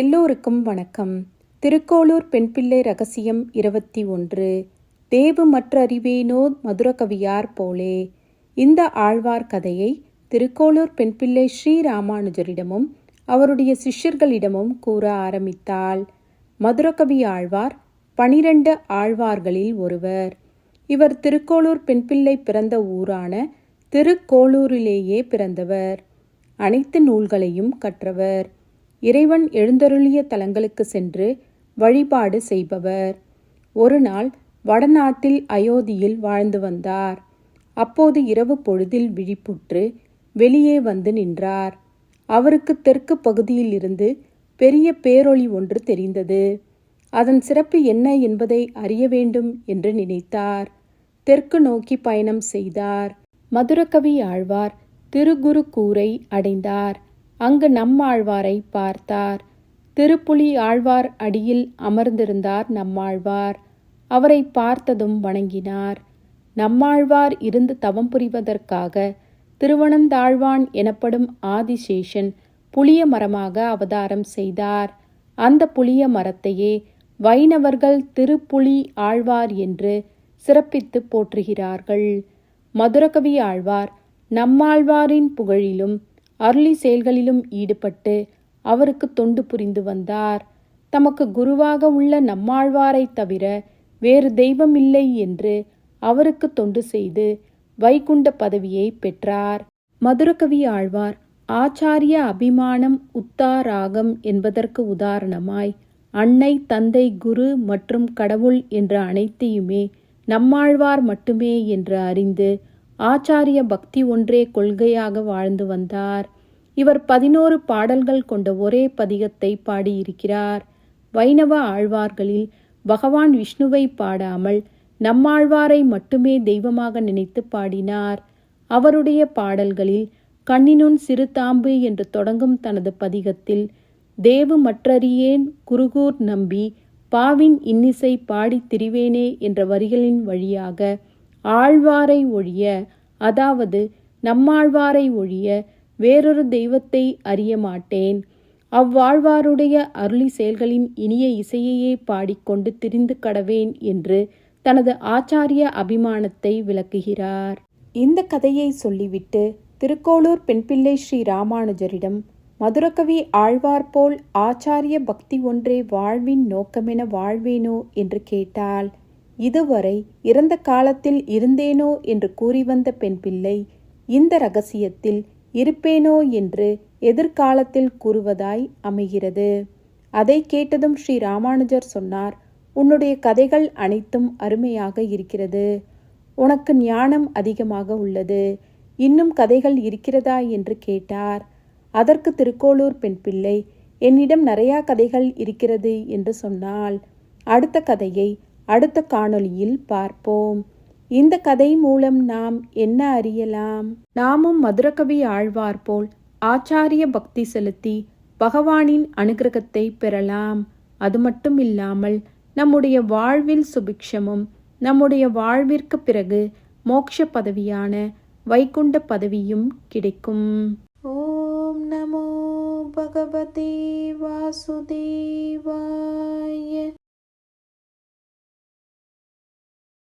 எல்லோருக்கும் வணக்கம். திருக்கோளூர் பெண்பிள்ளை ரகசியம் இருபத்தி ஒன்று. தேவு மற்றறிவேனோ மதுரகவியார் போலே. இந்த ஆழ்வார் கதையை திருக்கோளூர் பெண்பிள்ளை ஸ்ரீ ராமானுஜரிடமும் அவருடைய சிஷ்யர்களிடமும் கூற ஆரம்பித்தாள். மதுரகவி ஆழ்வார் பனிரெண்டு ஆழ்வார்களில் ஒருவர். இவர் திருக்கோளூர் பெண்பிள்ளை பிறந்த ஊரான திருக்கோளூரிலேயே பிறந்தவர். அனைத்து நூல்களையும் கற்றவர். இறைவன் எழுந்தருளிய தலங்களுக்கு சென்று வழிபாடு செய்பவர். ஒரு நாள் வடநாட்டில் அயோத்தியில் வாழ்ந்து வந்தார். அப்போது இரவு பொழுதில் விழிப்புற்று வெளியே வந்து நின்றார். அவருக்கு தெற்கு பகுதியில் இருந்து பெரிய பேரொளி ஒன்று தெரிந்தது. அதன் சிறப்பு என்ன என்பதை அறிய வேண்டும் என்று நினைத்தார். தெற்கு நோக்கி பயணம் செய்தார். மதுரகவி ஆழ்வார் திருகுருக்கூரை அடைந்தார். அங்கு நம்மாழ்வாரை பார்த்தார். திருப்புலி ஆழ்வார் அடியில் அமர்ந்திருந்தார் நம்மாழ்வார். அவரை பார்த்ததும் வணங்கினார். நம்மாழ்வார் இருந்து தவம் புரிவதற்காக திருவனந்தாழ்வான் எனப்படும் ஆதிசேஷன் புளிய மரமாக அவதாரம் செய்தார். அந்த புளிய மரத்தையே வைணவர்கள் திருப்புலி ஆழ்வார் என்று சிறப்பித்து போற்றுகிறார்கள். மதுரகவி ஆழ்வார் நம்மாழ்வாரின் புகழிலும் அருளி செயல்களிலும் ஈடுபட்டு அவருக்கு தொண்டு புரிந்து வந்தார். தமக்கு குருவாக உள்ள நம்மாழ்வாரைத் தவிர வேறு தெய்வம் இல்லை என்று அவருக்கு தொண்டு செய்து வைகுண்ட பதவியை பெற்றார். மதுரகவி ஆழ்வார் ஆச்சாரிய அபிமானம் உத்தாராகம் என்பதற்கு உதாரணமாய் அன்னை தந்தை குரு மற்றும் கடவுள் என்ற அனைத்தையுமே நம்மாழ்வார் மட்டுமே என்று அறிந்து ஆச்சாரிய பக்தி ஒன்றே கொள்கையாக வாழ்ந்து வந்தார். இவர் பதினோரு பாடல்கள் கொண்ட ஒரே பதிகத்தை பாடியிருக்கிறார். வைணவ ஆழ்வார்களில் பகவான் விஷ்ணுவை பாடாமல் நம்மாழ்வாரை மட்டுமே தெய்வமாக நினைத்து பாடினார். அவருடைய பாடல்களில் கண்ணினுன் சிறு தாம்பு என்று தொடங்கும் தனது பதிகத்தில் தேவு மற்றறியேன் குருகூர் நம்பி பாவின் இன்னிசை பாடித் திரிவேனே என்ற வரிகளின் வழியாக ஆழ்வாரை ஒழிய அதாவது நம்மாழ்வாரை ஒழிய வேறொரு தெய்வத்தை அறிய மாட்டேன். அவ்வாழ்வாருடைய அருளி செயல்களின் இனிய இசையையே பாடிக்கொண்டு திரிந்து கடவேன் என்று தனது ஆச்சாரிய அபிமானத்தை விளக்குகிறார். இந்த கதையை சொல்லிவிட்டு திருக்கோளூர் பெண்பிள்ளை ஸ்ரீ ராமானுஜரிடம் மதுரகவி ஆழ்வார் போல் ஆச்சாரிய பக்தி ஒன்றே வாழ்வின் நோக்கமென வாழ்வேனோ? என்று கேட்டாள். இதுவரை இறந்த காலத்தில் இருந்தேனோ என்று கூறி வந்த பெண் பிள்ளை இந்த ரகசியத்தில் இருப்பேனோ என்று எதிர்காலத்தில் கூறுவதாய் அமைகிறது. அதை கேட்டதும் ஸ்ரீ ராமானுஜர் சொன்னார் உன்னுடைய கதைகள் அனைத்தும் அருமையாக இருக்கிறது. உனக்கு ஞானம் அதிகமாக உள்ளது. இன்னும் கதைகள் இருக்கிறதா? என்று கேட்டார். அதற்கு திருக்கோளூர் பெண் பிள்ளை என்னிடம் நிறையா கதைகள் இருக்கிறது என்று சொன்னால் அடுத்த கதையை அடுத்த காணொளியில் பார்ப்போம். இந்த கதை மூலம் நாம் என்ன அறியலாம்? நாமும் மதுரகவி ஆழ்வார் போல் ஆச்சாரிய பக்தி செலுத்தி பகவானின் அனுகிரகத்தை பெறலாம். அது மட்டும் இல்லாமல் நம்முடைய வாழ்வில் சுபிக்ஷமும் நம்முடைய வாழ்விற்கு பிறகு மோட்ச பதவியான வைகுண்ட பதவியும் கிடைக்கும். ஓம் நமோ பகவதே வாசுதேவாய